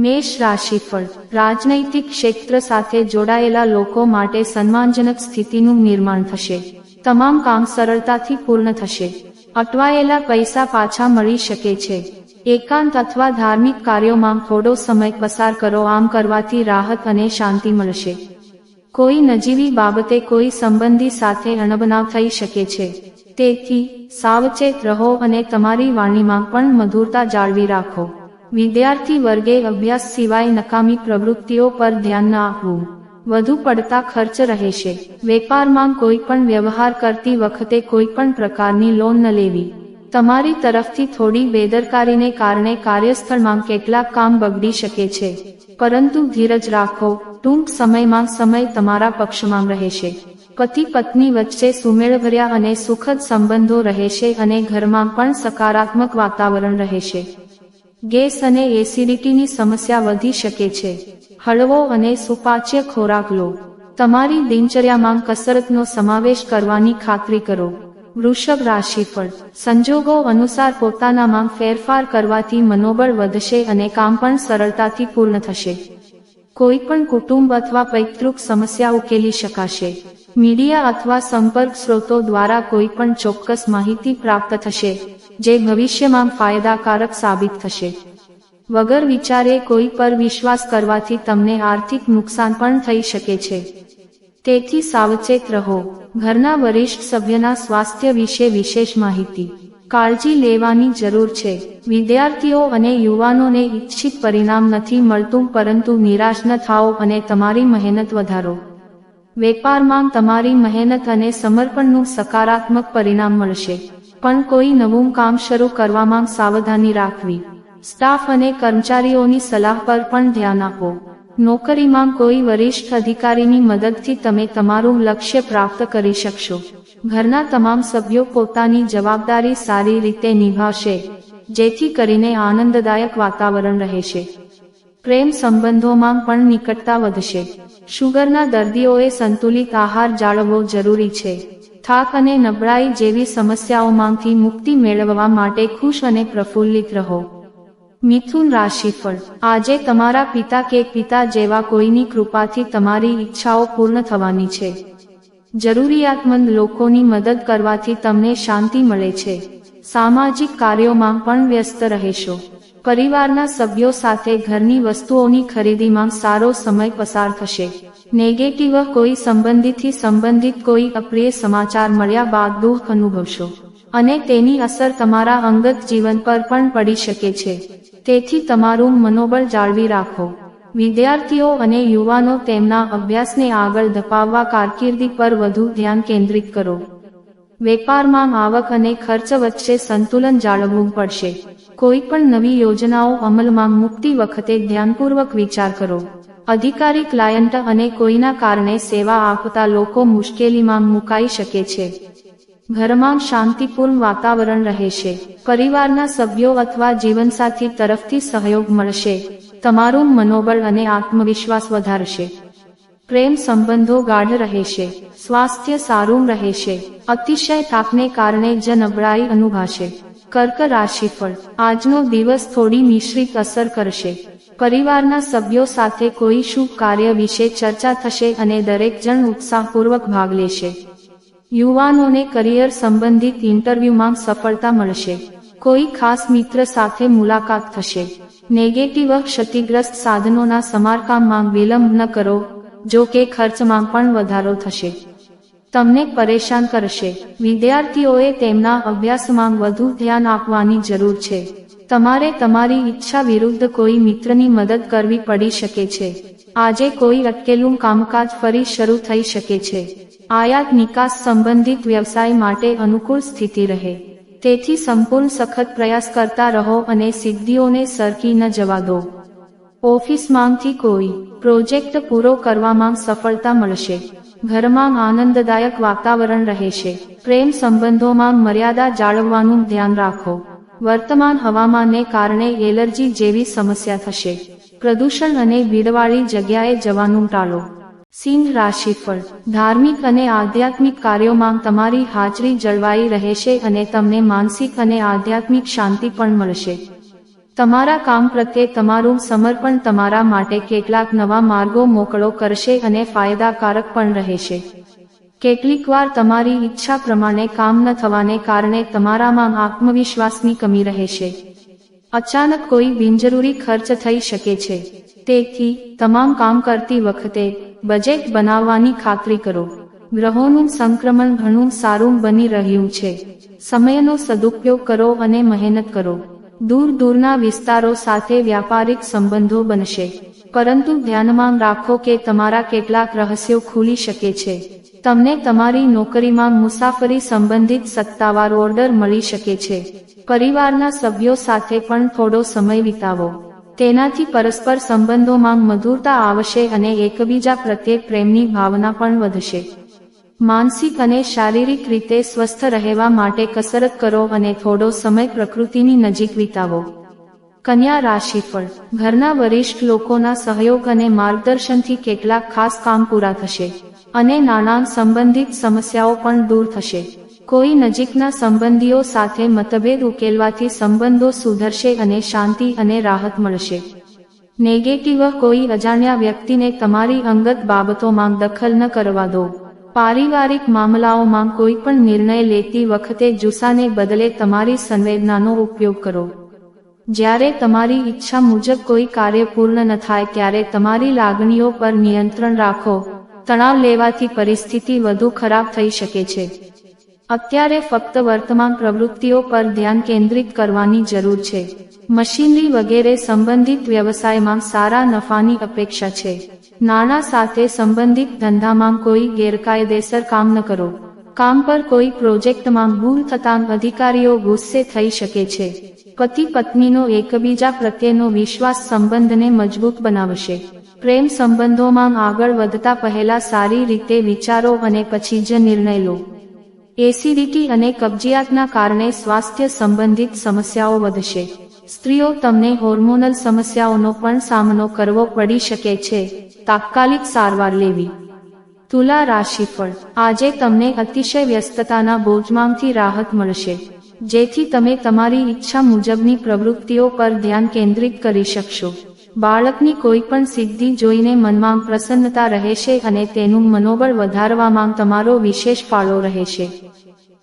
મેષ રાશિફળ. રાજનૈતિક ક્ષેત્ર સાથે જોડાયેલા લોકો માટે સન્માનજનક સ્થિતિનું નિર્માણ થશે. તમામ કામ સરળતાથી પૂર્ણ થશે. અટવાયેલા પૈસા પાછા મળી શકે છે. એકાંત અથવા ધાર્મિક કાર્યોમાં થોડો સમય પસાર કરો, આમ કરવાથી રાહત અને શાંતિ મળશે. કોઈ નજીવી બાબતે કોઈ સંબંધી સાથે અણબનાવ થઈ શકે છે. તેથી સાવચેત રહો અને તમારી વાણીમાં પણ મધુરતા જાળવી રાખો. વિદ્યાર્થી વર્ગે અભ્યાસ સિવાય નકામી પ્રવૃત્તિઓ પર ધ્યાન ન આપવું. વધુ પડતા ખર્ચ રહેશે. વેપારમાં કોઈ પણ વ્યવહાર કરતી વખતે કોઈ પણ પ્રકારની લોન ન લેવી. તમારી તરફથી થોડી બેદરકારીને કારણે કાર્યસ્થળમાં કેટલાક કામ બગડી શકે છે. પરંતુ ધીરજ રાખો, ટૂંક સમયમાં સમય તમારા પક્ષમાં રહેશે. પતિ પત્ની વચ્ચે સુમેળભર્યા અને સુખદ સંબંધો રહેશે અને ઘરમાં પણ સકારાત્મક વાતાવરણ રહેશે. ગેસ અને એસિડિટીની સમસ્યા વધી શકે છે. હળવો અને સુપાચ્ય ખોરાક લો. તમારી દિનચર્યામાં કસરતનો સમાવેશ કરવાની ખાતરી કરો. વૃષભ રાશિફળ. સંજોગો અનુસાર પોતાનામાં ફેરફાર કરવાથી મનોબળ વધશે અને કામ પણ સરળતાથી પૂર્ણ થશે. કોઈ પણ કુટુંબ અથવા પૈતૃક સમસ્યા ઉકેલી શકાશે. મીડિયા અથવા સંપર્ક સ્ત્રોતો દ્વારા કોઈ પણ ચોક્કસ માહિતી પ્રાપ્ત થશે. જે ભવિષ્યમાં ફાયદાકારક સાબિત થશે. વગર વિચારે કોઈ પર વિશ્વાસ કરવાથી તમને આર્થિક નુકસાન પણ થઈ શકે છે. તેથી સાવચેત રહો. ઘરના વરિષ્ઠ સભ્યના સ્વાસ્થ્ય વિશે વિશેષ માહિતી. કાળજી લેવાની જરૂર છે. વિદ્યાર્થીઓ અને યુવાનોને ઈચ્છિત પરિણામ નથી મળતું પરંતુ નિરાશ ન થાઓ અને તમારી મહેનત વધારો. વેપારમાં તમારી મહેનત અને સમર્પણનું સકારાત્મક પરિણામ મળશે. પણ કોઈ નવું કામ શરૂ કરવામાં સાવધાની રાખવી. સ્ટાફ અને કર્મચારીઓની સલાહ પર પણ ધ્યાન આપો. નોકરીમાં કોઈ વરિષ્ઠ અધિકારીની મદદથી તમે તમારું લક્ષ્ય પ્રાપ્ત કરી શકશો. ઘરના તમામ સભ્યો પોતાની જવાબદારી સારી રીતે નિભાવશે, જેથી કરીને આનંદદાયક વાતાવરણ રહેશે. પ્રેમ સંબંધોમાં પણ નિકટતા વધશે. શુગરના દર્દીઓએ સંતુલિત આહાર જાળવવો જરૂરી છે. થાક અને નબળાઈ જેવી સમસ્યાઓમાંથી મુક્તિ મેળવવા માટે ખુશ અને પ્રફુલ્લિત રહો. મિથુન રાશિફળ. આજે તમારા પિતા કે પિતા જેવા કોઈની કૃપાથી તમારી ઈચ્છાઓ પૂર્ણ થવાની છે. જરૂરિયાતમંદ લોકોની મદદ કરવાથી તમને શાંતિ મળે છે. સામાજિક કાર્યોમાં પણ વ્યસ્ત રહેશો. પરિવારના સભ્યો સાથે ઘરની વસ્તુઓની ખરીદીમાં સારો સમય પસાર થશે. નેગેટિવ કોઈ સંબંધિતથી સંબંધિત કોઈ અપ્રિય સમાચાર મળ્યા બાદ દુઃખ અનુભવશો. અને તેની અસર તમારા અંગત જીવન પર પણ પડી શકે છે. તેથી તમારું મનોબળ જાળવી રાખો. વિદ્યાર્થીઓ અને યુવાનો તેમના અભ્યાસને આગળ ધપાવવા કારકિર્દી પર વધુ ધ્યાન કેન્દ્રિત કરો. વેપારમાં આવક અને ખર્ચ વચ્ચે સંતુલન જાળવવું પડશે. કોઈ પણ નવી યોજનાઓ અમલમાં મૂકતી વખતે ધ્યાનપૂર્વક વિચાર કરો. અધિકારી ક્લાયન્ટ અને કોઈના કારણે સેવા આપતા લોકો મુશ્કેલીમાં મુકાઈ શકે છે. ઘરમાં શાંતિપૂર્ણ વાતાવરણ રહેશે પરિવારના સભ્યો અથવા જીવનસાથી તરફથી સહયોગ મળશે. તમારું મનોબળ અને આત્મવિશ્વાસ વધારશે. પ્રેમ સંબંધો ગાઢ રહેશે સ્વાસ્થ્ય સારું રહેશે અતિશય તાપને કારણે જ નબળાઈ અનુભવાશે. કર્ક રાશિફળ. આજનો દિવસ થોડી મિશ્રિત અસર કરશે. પરિવારના સભ્યો સાથે કોઈ શુભ કાર્ય વિશે ચર્ચા થશે અને દરેક જણ ઉત્સાહપૂર્વક ભાગ લેશે. યુવાનોને કરિયર સંબંધિત ઇન્ટરવ્યુમાં સફળતા મળશે. કોઈ ખાસ મિત્ર સાથે મુલાકાત થશે. નેગેટિવ, ક્ષતિગ્રસ્ત સાધનોના સમારકામમાં વિલંબ ન કરો, જો કે ખર્ચમાં પણ વધારો થશે. તમને પરેશાન કરશે. વિદ્યાર્થીઓએ તેમના અભ્યાસમાં વધુ ધ્યાન આપવાની જરૂર છે. તમારે તમારી ઈચ્છા વિરુદ્ધ કોઈ મિત્રની મદદ કરવી પડી શકે છે. આજે કોઈ અટકેલું કામકાજ ફરી શરૂ થઈ શકે છે. આયાત નિકાસ સંબંધિત વ્યવસાય માટે અનુકૂળ સ્થિતિ રહે. તેથી સંપૂર્ણ સખત પ્રયાસ કરતા રહો અને સિદ્ધિઓને સરકી ન જવા દો. ઓફિસમાંથી કોઈ પ્રોજેક્ટ પૂરો કરવામાં સફળતા મળશે. ઘરમાં આનંદદાયક વાતાવરણ રહેશે. પ્રેમ સંબંધોમાં મર્યાદા જાળવવાનું ધ્યાન રાખો. વર્તમાન હવામાનને કારણે એલર્જી જેવી સમસ્યા થશે. પ્રદૂષણ અને ભીડવાળી જગ્યાએ જવાનું ટાળો. સિંહ રાશિફળ ધાર્મિક અને આધ્યાત્મિક કાર્યોમાં તમારી હાજરી જળવાઈ રહેશે અને તમને માનસિક અને આધ્યાત્મિક શાંતિ પણ મળશે. તમારા કામ પ્રત્યે તમારું સમર્પણ તમારા માટે કેટલાક નવા માર્ગો મોકળો કરશે અને ફાયદાકારક પણ રહેશે. કેટલીકવાર તમારી ઈચ્છા પ્રમાણે કામ ન થવાને કારણે તમારામાં આત્મવિશ્વાસની કમી રહેશે. અચાનક કોઈ બિનજરૂરી ખર્ચ થઈ શકે છે. તેથી, તમામ કામ કરતી વખતે બજેટ બનાવવાની ખાતરી કરો. ગ્રહોનું સંક્રમણ ઘણું સારું બની રહ્યું છે. સમયનો સદુપયોગ કરો અને મહેનત કરો. દૂર દૂરના વિસ્તારો સાથે વ્યાપારિક સંબંધો બનશે. પરંતુ ધ્યાનમાં રાખો કે તમારા કેટલાક રહસ્યો ખુલી શકે છે. તમને તમારી નોકરીમાં મુસાફરી સંબંધિત સત્તાવાર ઓર્ડર મળી શકે છે. પરિવારના સભ્યો સાથે પણ થોડો સમય વિતાવો. તેનાથી પરસ્પર સંબંધોમાં મધુરતા આવશે અને એકબીજા પ્રત્યે પ્રેમની ભાવના પણ વધશે. માનસિક અને શારીરિક રીતે સ્વસ્થ રહેવા માટે કસરત કરો અને થોડો સમય પ્રકૃતિની નજીક વિતાવો. કન્યા રાશિ ફળ ઘરના વરિષ્ઠ લોકોના સહયોગ અને માર્ગદર્શનથી કેટલાક ખાસ કામ પૂરા થશે. અને નાણાં સંબંધિત સમસ્યાઓ પણ દૂર થશે. કોઈ નજીકના સંબંધીઓ સાથે મતભેદ ઉકેલવાથી સંબંધો સુધરશે અને શાંતિ અને રાહત મળશે. નેગેટિવ કોઈ અજાણ્યા વ્યક્તિને તમારી અંગત બાબતોમાં દખલ ન કરવા દો. પારિવારિક મામલાઓમાં કોઈ પણ નિર્ણય લેતી વખતે જુસ્સાને બદલે તમારી સંવેદનાનો ઉપયોગ કરો. જ્યારે તમારી ઈચ્છા મુજબ કોઈ કાર્ય પૂર્ણ ન થાય ત્યારે તમારી લાગણીઓ પર નિયંત્રણ રાખો. તણાવ લેવાથી પરિસ્થિતિ વધુ ખરાબ થઈ શકે છે. અત્યારે ફક્ત વર્તમાન પ્રવૃત્તિઓ પર ધ્યાન કેન્દ્રિત કરવાની જરૂર છે. મશીનરી વગેરે સંબંધિત વ્યવસાયમાં સારા નફાની અપેક્ષા છે. નાણાં સાથે સંબંધિત ધંધામાં કોઈ ગેરકાયદેસર કામ ન કરો. કામ પર કોઈ પ્રોજેક્ટમાં ભૂલ થતાં અધિકારીઓ ગુસ્સે થઈ શકે છે. પતિ પત્નીનો એકબીજા પ્રત્યેનો વિશ્વાસ સંબંધને મજબૂત બનાવશે. પ્રેમ સંબંધોમાં આગળ વધતા પહેલા સારી રીતે વિચારો અને પછી જ નિર્ણય લો. એસિડિટી અને કબજિયાતના કારણે સ્વાસ્થ્ય સંબંધિત સમસ્યાઓ વધશે. સ્ત્રીઓ તમને હોર્મોનલ સમસ્યાઓનો પણ સામનો કરવો પડી શકે છે. તાત્કાલિક સારવાર લેવી. તુલા રાશિફળ. આજે તમને અતિશય વ્યસ્તતાના બોજમાંથી રાહત મળશે. જેથી તમે તમારી ઈચ્છા મુજબની પ્રવૃત્તિઓ પર ધ્યાન કેન્દ્રિત કરી શકશો. બાળકની કોઈ પણ સિદ્ધિ જોઈને મનમાં પ્રસન્નતા રહેશે અને તેનું મનોબળ વધારવામાં તમારો વિશેષ ફાળો રહેશે.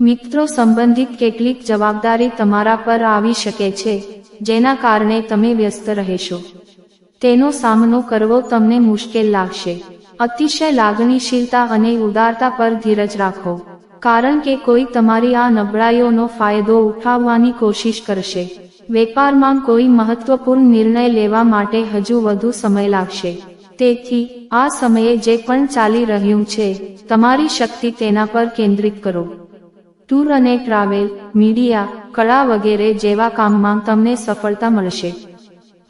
મિત્રો, સંબંધિત કેટલીક જવાબદારી તમારા પર આવી શકે છે, જેના કારણે તમે વ્યસ્ત રહેશો. તેનો સામનો કરવો તમને મુશ્કેલ લાગશે. અતિશય લાગણીશીલતા અને ઉદારતા પર ધીરજ રાખો, કારણ કે કોઈ તમારી આ નબળાઈઓનો ફાયદો ઉઠાવવાની કોશિશ કરશે. વેપારમાં કોઈ મહત્વપૂર્ણ નિર્ણય લેવા માટે હજુ વધુ સમય લાગશે. તેથી, આ સમયે જે પણ ચાલી રહ્યું છે, તમારી શક્તિ તેના પર કેન્દ્રિત કરો. ટૂર અને ટ્રાવેલ, મીડિયા, કળા વગેરે જેવા કામમાં તમને સફળતા મળશે.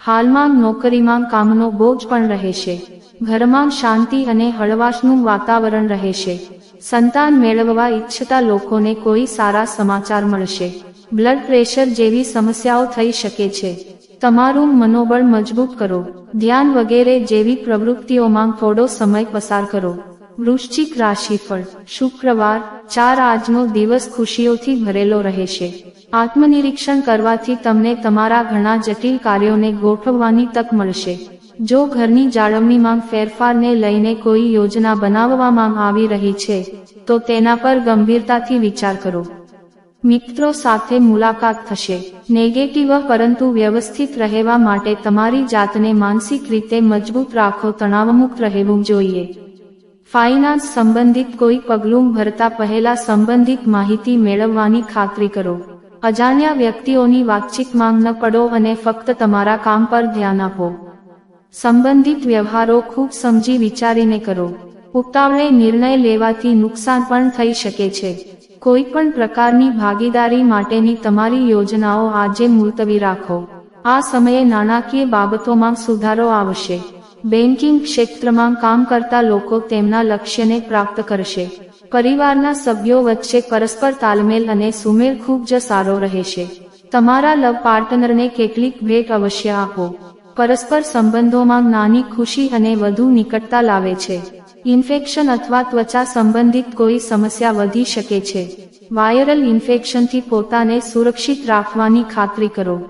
હાલમાં નોકરીમાં કામનો બોજ પણ રહેશે. ઘરમાં શાંતિ અને હળવાશનું વાતાવરણ રહેશે. સંતાન મેળવવા ઈચ્છતા લોકોને કોઈ સારા સમાચાર મળશે. બ્લડ પ્રેશર જેવી સમસ્યાઓ થઈ શકે છે. તમારું મનોબળ મજબૂત કરો. ધ્યાન વગેરે જેવી પ્રવૃત્તિઓમાં થોડો સમય પસાર કરો. વૃશ્ચિક રાશિફળ. શુક્રવાર, ચાર આજનો દિવસ ખુશીઓથી ભરેલો રહેશે. આત્મનિરીક્ષણ કરવાથી તમને તમારા ઘણા જટિલ કાર્યોને ગોઠવવાની તક મળશે. જો ઘરની જાળવણીમાં ફેરફારને લઈને કોઈ યોજના બનાવવામાં આવી રહી છે, તો તેના પર ગંભીરતાથી વિચાર કરો. મિત્રો સાથે મુલાકાત થશે. નેગેટિવ પરંતુ વ્યવસ્થિત રહેવા માટે તમારી જાતને માનસિક રીતે મજબૂત રાખો, તણાવમુક્ત રહેવું જોઈએ. ફાઇનાન્સ સંબંધિત કોઈ પગલું ભરતા પહેલા સંબંધિત માહિતી મેળવવાની ખાતરી કરો. અજાણ્યા વ્યક્તિઓની વાતચીતમાં ન પડો અને ફક્ત તમારા કામ પર ધ્યાન આપો. સંબંધિત વ્યવહારો ખૂબ સમજી વિચારીને કરો. ઉતાવળે નિર્ણય લેવાથી નુકસાન પણ થઈ શકે છે. કોઈ પણ પ્રકારની ભાગીદારી માટેની તમારી યોજનાઓ આજે મુલતવી રાખો. આ સમયે નાણાકીય બાબતોમાં સુધારો આવશે. બેન્કિંગ ક્ષેત્રમાં કામ કરતા લોકો તેમના લક્ષ્યને પ્રાપ્ત કરશે. પરિવારના સભ્યો વચ્ચે પરસ્પર તાલમેલ અને સુમેળ ખૂબ જ સારો રહેશે. તમારા લવ પાર્ટનરને કેટલીક ભેટ અવશ્ય આપો. પરસ્પર સંબંધોમાં નાની ખુશી અને વધુ નિકટતા લાવે છે. ઇન્ફેક્શન અથવા ત્વચા સંબંધિત કોઈ સમસ્યા વધી શકે છે. વાયરલ ઇન્ફેક્શનથી પોતાને સુરક્ષિત રાખવાની ખાતરી કરો.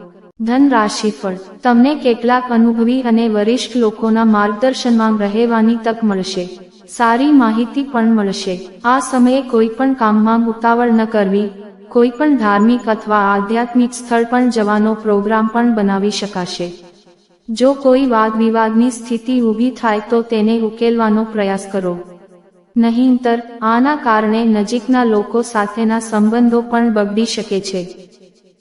ધન રાશિફળ તમને કેટલાક અનુભવી અને વરિષ્ઠ લોકોના માર્ગદર્શનમાં રહેવાની તક મળશે. સારી માહિતી પણ મળશે. આ સમયે કોઈ પણ કામમાં ઉતાવળ ન કરવી. કોઈ પણ ધાર્મિક અથવા આધ્યાત્મિક સ્થળ પણ જવાનો પ્રોગ્રામ પણ બનાવી શકાશે. જો કોઈ વાદ વિવાદની સ્થિતિ ઊભી થાય તો તેને ઉકેલવાનો પ્રયાસ કરો. નહીંતર, આના કારણે નજીકના લોકો સાથેના સંબંધો પણ બગડી શકે છે.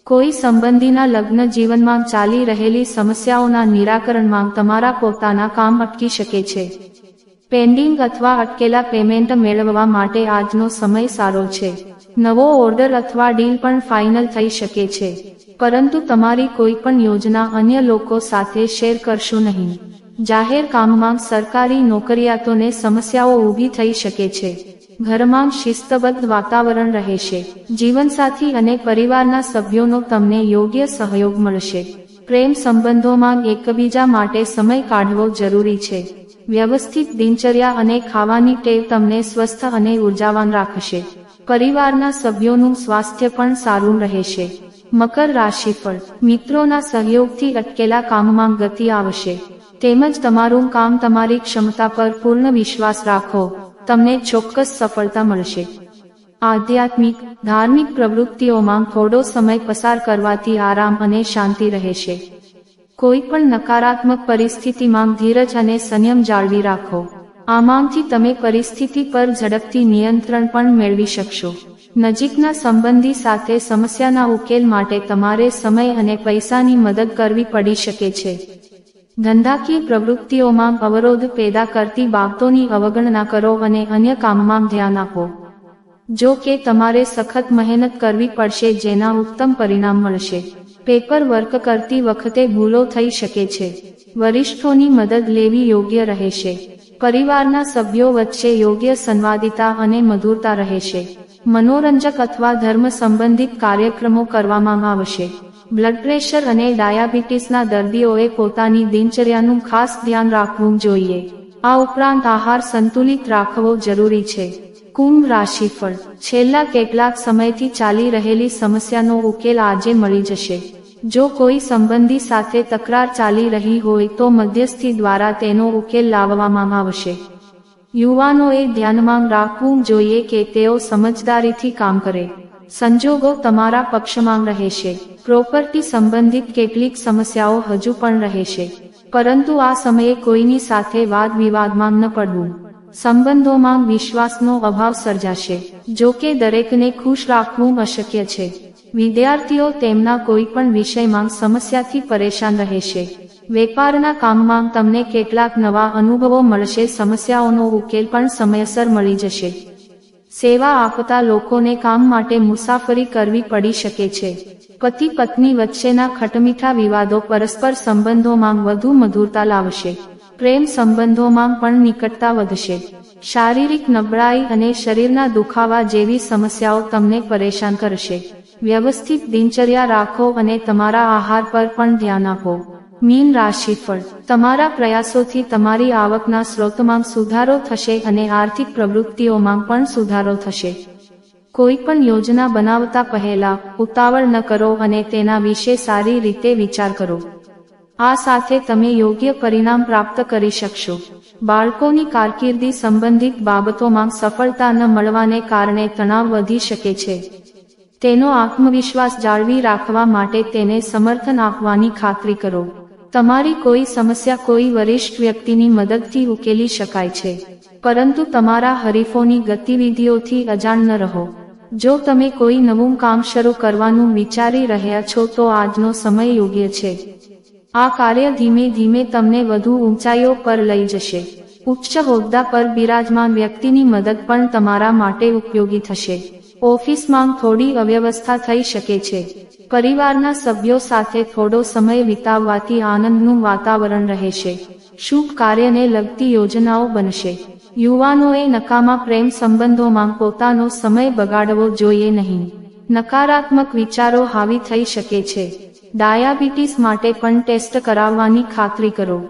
કોઈ સંબંધીના લગ્ન જીવનમાં ચાલી રહેલી સમસ્યાઓના નિરાકરણમાં તમારા પોતાના કામ અટકી શકે છે. પેન્ડિંગ અથવા અટકેલા પેમેન્ટ મેળવવા માટે આજનો સમય સારો છે. નવો ઓર્ડર અથવા ડીલ પણ ફાઇનલ થઈ શકે છે. પરંતુ તમારી કોઈ પણ યોજના અન્ય લોકો સાથે શેર કરશો નહીં. જાહેર કામમાં સરકારી નોકરિયાતોને સમસ્યાઓ ઊભી થઈ શકે છે. ઘરમાં શિસ્તબદ્ધ વાતાવરણ રહેશે. જીવનસાથી અને પરિવારના સભ્યોનો તમને યોગ્ય સહયોગ મળશે. પ્રેમ સંબંધોમાં એકબીજા માટે સમય કાઢવો જરૂરી છે. વ્યવસ્થિત દિનચર્યા અને ખાવાની ટેવ તમને સ્વસ્થ અને ઉર્જાવાન રાખશે. પરિવારના સભ્યોનું સ્વાસ્થ્ય પણ સારું રહેશે. મકર રાશિ રાશિફળ મિત્રોના સહયોગથી અટકેલા કામમાં ગતિ આવશે. તેમજ તમારું કામ તમારી ક્ષમતા પર પૂર્ણ વિશ્વાસ રાખો. તમને ચોક્કસ સફળતા મળશે. આધ્યાત્મિક, ધાર્મિક પ્રવૃત્તિઓમાં થોડો સમય પસાર કરવાથી આરામ અને શાંતિ રહેશે. કોઈ પણ નકારાત્મક પરિસ્થિતિમાં ધીરજ અને સંયમ જાળવી રાખો. આમાંથી તમે પરિસ્થિતિ પર ઝડપથી નિયંત્રણ પણ મેળવી શકશો. નજીકના સંબંધી સાથે સમસ્યાના ઉકેલ માટે તમારે સમય અને પૈસાની મદદ કરવી પડી શકે છે. ધંધાકીય પ્રવૃત્તિઓમાં અવરોધ પેદા કરતી બાબતોની અવગણના કરો અને અન્ય કામમાં ધ્યાન આપો. જો કે તમારે સખત મહેનત કરવી પડશે જેના ઉત્તમ પરિણામ મળશે. પેપર વર્ક કરતી વખતે ભૂલો થઈ શકે છે. વરિષ્ઠોની મદદ લેવી યોગ્ય રહેશે. પરિવારના સભ્યો વચ્ચે યોગ્ય સંવાદિતા અને મધુરતા રહેશે. મનોરંજક અથવા ધર્મ સંબંધિત કાર્યક્રમો કરવામાં આવશે. બ્લડ પ્રેશર અને ડાયાબિટીસના દર્દીઓએ પોતાની દિનચર્યાનું ખાસ ધ્યાન રાખવું જોઈએ. આ ઉપરાંત આહાર સંતુલિત રાખવો જરૂરી છે. કુંભ રાશિફળ. છેલ્લા કેટલાક સમયથી ચાલી રહેલી સમસ્યાનો ઉકેલ આજે મળી જશે. જો કોઈ સંબંધી સાથે તકરાર ચાલી રહી હોય તો મધ્યસ્થી દ્વારા તેનો ઉકેલ લાવવામાં આવશે. યુવાનોએ ધ્યાનમાં રાખવું જોઈએ કે તેઓ સમજદારીથી કામ કરે. સંજોગો તમારા પક્ષમાં રહેશે. પ્રોપર્ટી સંબંધિત કેટલીક સમસ્યાઓ હજુ પણ રહેશે. પરંતુ આ સમયે કોઈની સાથે વાદ વિવાદમાં ન પડવું. સંબંધોમાં વિશ્વાસનો અભાવ સર્જાશે. જો કે દરેકને ખુશ રાખવું અશક્ય છે. વિદ્યાર્થીઓ તેમના કોઈ પણ વિષયમાં સમસ્યાથી પરેશાન રહેશે. વેપારના કામમાં તમને કેટલાક નવા અનુભવો મળશે, સમસ્યાઓનો ઉકેલ પણ સમયસર મળી જશે. સેવા આપતા લોકોને કામ માટે મુસાફરી કરવી પડી શકે છે. પતિ પત્ની વચ્ચેના ખટમીઠા વિવાદો પરસ્પર સંબંધોમાં વધુ મધુરતા લાવશે. પ્રેમ સંબંધોમાં પણ નિકટતા વધશે. શારીરિક નબળાઈ અને શરીરના દુખાવા જેવી સમસ્યાઓ તમને પરેશાન કરશે. વ્યવસ્થિત દિનચર્યા રાખો અને તમારા આહાર પર પણ ધ્યાન આપો. મીન રાશિફળ તમારા પ્રયાસોથી તમારી આવકના સ્ત્રોતમાં સુધારો થશે અને આર્થિક પ્રવૃત્તિઓમાં પણ સુધારો થશે. કોઈ પણ યોજના બનાવતા પહેલા ઉતાવળ ન કરો અને તેના વિશે સારી રીતે વિચાર કરો. આ સાથે તમે યોગ્ય પરિણામ પ્રાપ્ત કરી શકશો. બાળકોની કારકિર્દી સંબંધિત બાબતોમાં સફળતા ન મળવાને કારણે તણાવ વધી શકે છે. તેનો આત્મવિશ્વાસ જાળવી રાખવા માટે તેને સમર્થન આપવાની ખાતરી કરો. તમારી કોઈ સમસ્યા કોઈ વરિષ્ઠ વ્યક્તિની મદદથી ઉકેલી શકાય છે. પરંતુ તમારા હરીફોની ગતિવિધિઓથી અજાણ ન રહો. જો તમે કોઈ નવું કામ શરૂ કરવાનું વિચારી રહ્યા છો તો આજનો સમય યોગ્ય છે. આ કાર્ય ધીમે ધીમે તમને વધુ ઊંચાઈઓ પર લઈ જશે. ઉચ્ચ હોદ્દા પર બિરાજમાન વ્યક્તિની મદદ પણ તમારા માટે ઉપયોગી થશે. ઓફિસમાં થોડી અવ્યવસ્થા થઈ શકે છે. પરિવારના સભ્યો સાથે થોડો સમય વિતાવવાથી આનંદનું વાતાવરણ રહેશે. શુભ કાર્યને લગતી યોજનાઓ બનશે. યુવાનોએ નકામા પ્રેમ સંબંધોમાં પોતાનો સમય બગાડવો જોઈએ નહીં. નકારાત્મક વિચારો હાવી થઈ શકે છે. ડાયાબિટીસ માટે પણ ટેસ્ટ કરાવવાની ખાતરી કરો.